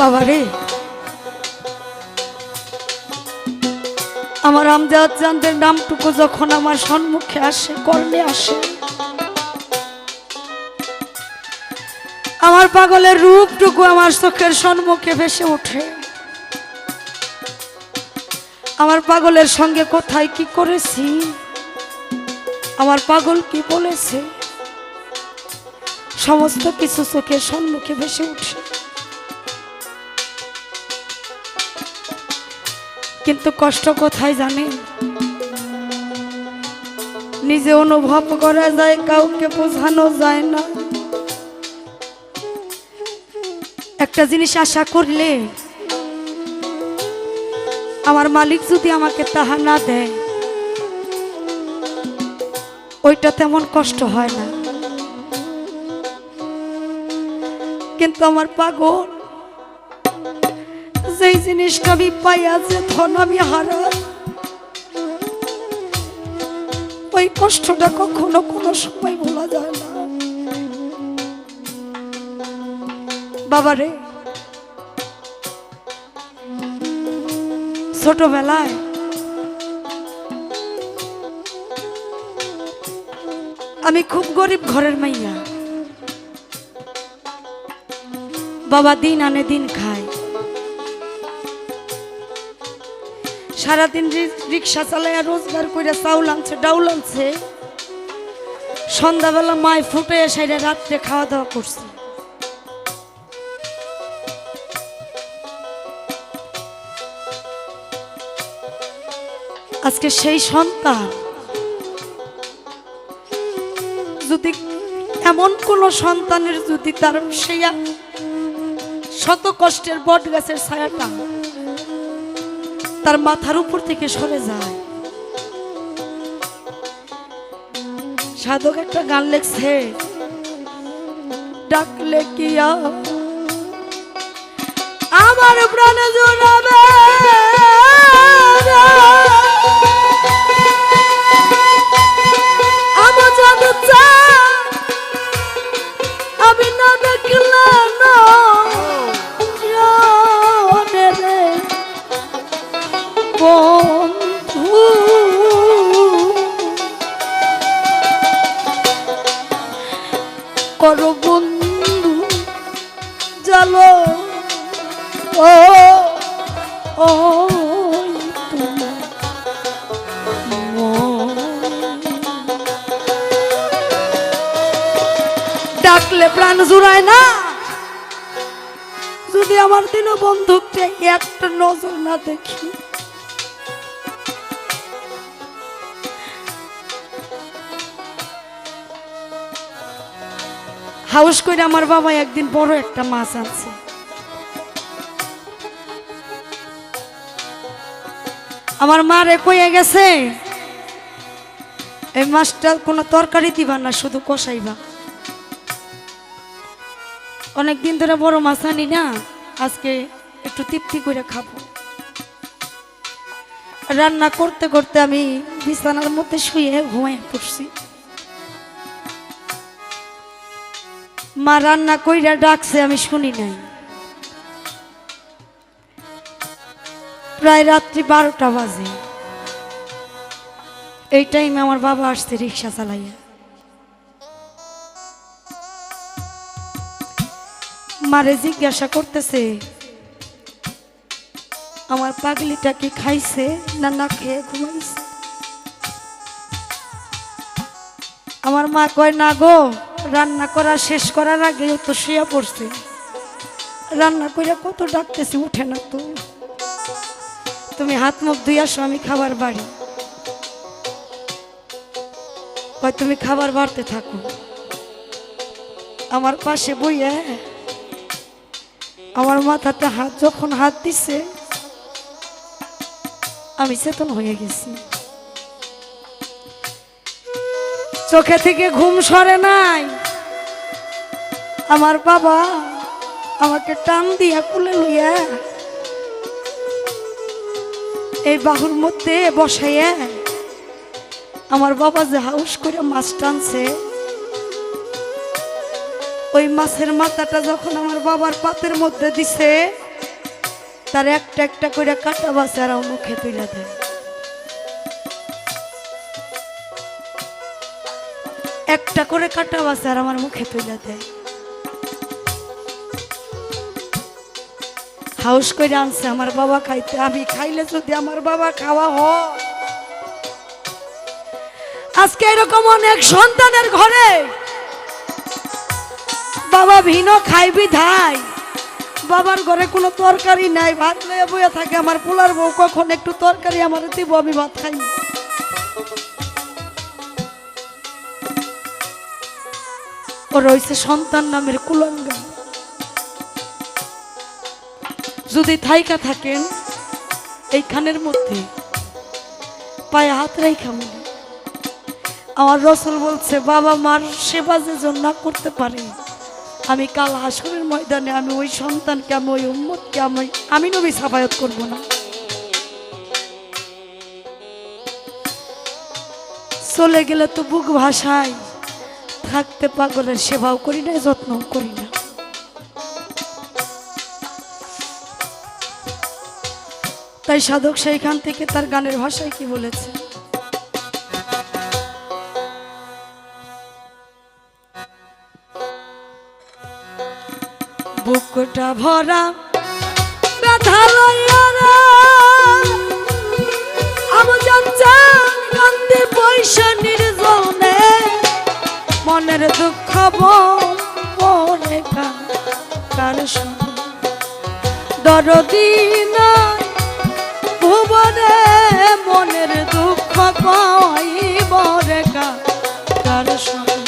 বাবারে। আমার আমজাদ চাঁদের নামটুকু যখন আমার সম্মুখে আসে, কর্ণে আসে। আমার পাগলের রূপটুকু আমার চোখের সম্মুখে ভেসে ওঠে। আমার পাগলের সঙ্গে কোথায় কি করেছি? আমার পাগল কি বলেছে? সমস্ত কিছু চোখের সম্মুখে ভেসে উঠে। কিন্তু কষ্ট কোথায় জানেন নিজে অনুভব করা যায়, কাউকে বোঝানো যায় না। একটা জিনিস আশা করলে আমার মালিক যদি আমাকে তাহা না দেয়, ওইটা তেমন কষ্ট হয় না। কিন্তু আমার পাগল যেই জিনিসটা আমি পাইয়া যে ধন আমি হারা। ওই কষ্টটা কখনো কোনো সময় ভোলা যায় না। বাবারে, ছোটবেলায় আমি খুব গরিব ঘরের মাইয়া। বাবা দিন আনে দিন খায়। সারাদিন রিক্সা চালাইয়া রোজগার করে চাউল আনছে, ডাউল আনছে। সন্ধ্যাবেলা মায় ফুটে সাইডে রাত্রে খাওয়া দাওয়া করছে। আজকে সেই সন্তান। যদি এমন কোন সন্তানের যদি তার সেই শত কষ্টের বট গাছের ছায়াটা তার মাথার উপর থেকে সরে যায়। সাধক একটা গান লেখছে, ডাকলে কি আমার প্রাণে জোড়াবে? প্রাণ জুড়ায় না। যদি আমার দিন বন্ধুকে একটা নজর না দেখি। হাউস করে আমার বাবা একদিন বড় একটা মাছ আনছে। আমার মা রে কইয়া গেছে, এই মাছটা কোনো তরকারি দিবা না, শুধু কষাইবা। অনেক দিন ধরে বড় মাছ আনি না, আজকে একটু তৃপ্তি করে খাব। রান্না করতে করতে আমি বিছানার মধ্যে শুয়ে ঘুমাই পড়ছি। মা রান্না কইরা ডাকছে, আমি শুনি নাই। প্রায় রাত্রি বারোটা বাজে। এই টাইমে আমার বাবা আসছে রিক্সা চালাইয়া। মারে জিজ্ঞাসা করতেছে, আমার পাগলিটা কি খাইছে না না খেয়ে ঘুমাইছে? আমার মা কয়, না গো, রান্না করা শেষ করার আগে তো শুয়ে পড়ছে। রান্না করে কত ডাকতেছি, উঠে না তো। তুমি হাত মুখ ধুই আসো, আমি খাবার বাড়ি। তুমি খাবার বাড়তে থাকো। আমার পাশে বইয়া আমার মাথাতে হাত যখন হাত দিছে, আমি চেতন হয়ে গেছি। চোখে থেকে ঘুম সরে নাই। আমার বাবা আমাকে টান দিয়া কুলে লইয়া এই বাহুর মধ্যে বসাইয়া আমার বাবা যে হাউস করে মাছ টানছে ওই মাছের মাথাটা যখন আমার বাবার পাতের মধ্যে দিছে, তার একটা একটা করে কাটা বাচ্চারাও মুখে তুলে দেয়। একটা করে কাটা বাচ্চার আমার মুখে তুলে দেয়। হাউস করে আনছে আমার বাবা খাইতে। আমি খাইলে যদি আমার বাবা খাওয়া হয়, আজকে এরকম অনেক সন্তানের ঘরে বাবা ভিনো খাইবি ধাই। বাবার ঘরে কোনো তরকারি নাই, ভাত লয়ে বয়ে থাকে। আমার পোলার বউ কখন একটু তরকারি আমার দিব, আমি ভাত খাই। ও রয়েছে সন্তান নামের কুলঙ্গা। যদি থাইকা থাকেন, এইখানের মধ্যে পায়ে হাত রেখা মনে। আমার রসুল বলছে, বাবা মার সেবা যে জন্য করতে পারে আমি কাল হাসরের ময়দানে, আমি ওই সন্তানকে, আমি ওই উম্মতকে, আমি আমি নবী সাফায়ত করব না। চলে গেলে তো বুক ভাষায় থাকতে পাগলের সেবাও করি না যত্ন করি না। তাই সাধক সেইখান থেকে তার গানের ভাষায় কি বলেছে? বুকটা ভরা ব্যথা লইয়া পয়সা নির্জনে, মনের দুঃখ বলে কার দরদি নাই ভুবনে, মনের দুঃখ পাইব রে কার সঙ্গে?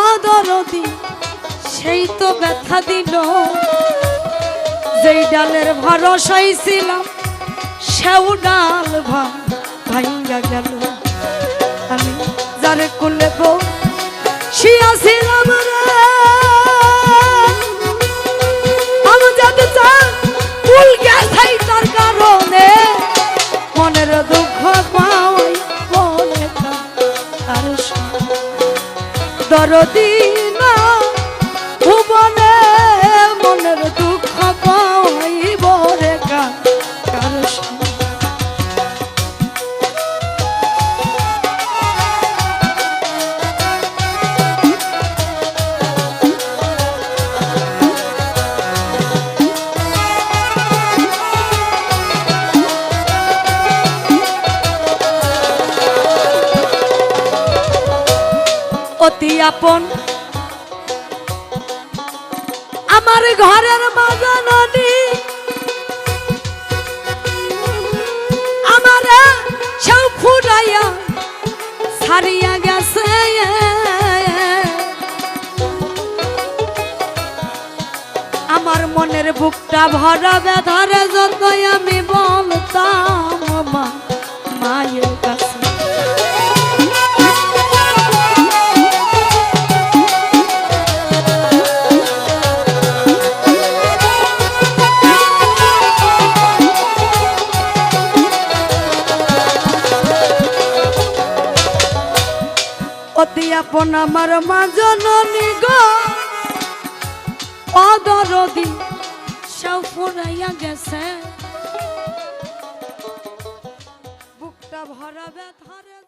অদরদি, সেই তো ব্যথা দিল। যেই ডালের ভরসাই ছিলাম, সেও ডাল ভাই ভাইঙ্গা গেল। আমি যারে করলে বউ শিয়াছিলাম রে দরদি আপন। আমার ঘরের বাজানি আমার সব ফুরাইয়া ছাড়িয়া গেছে। আমার মনের বুকটা ভরা ব্যথারে যতই অতি আপন আমার মা জননী গো। অদরদি সব গেছে। ভরা ব্যথারে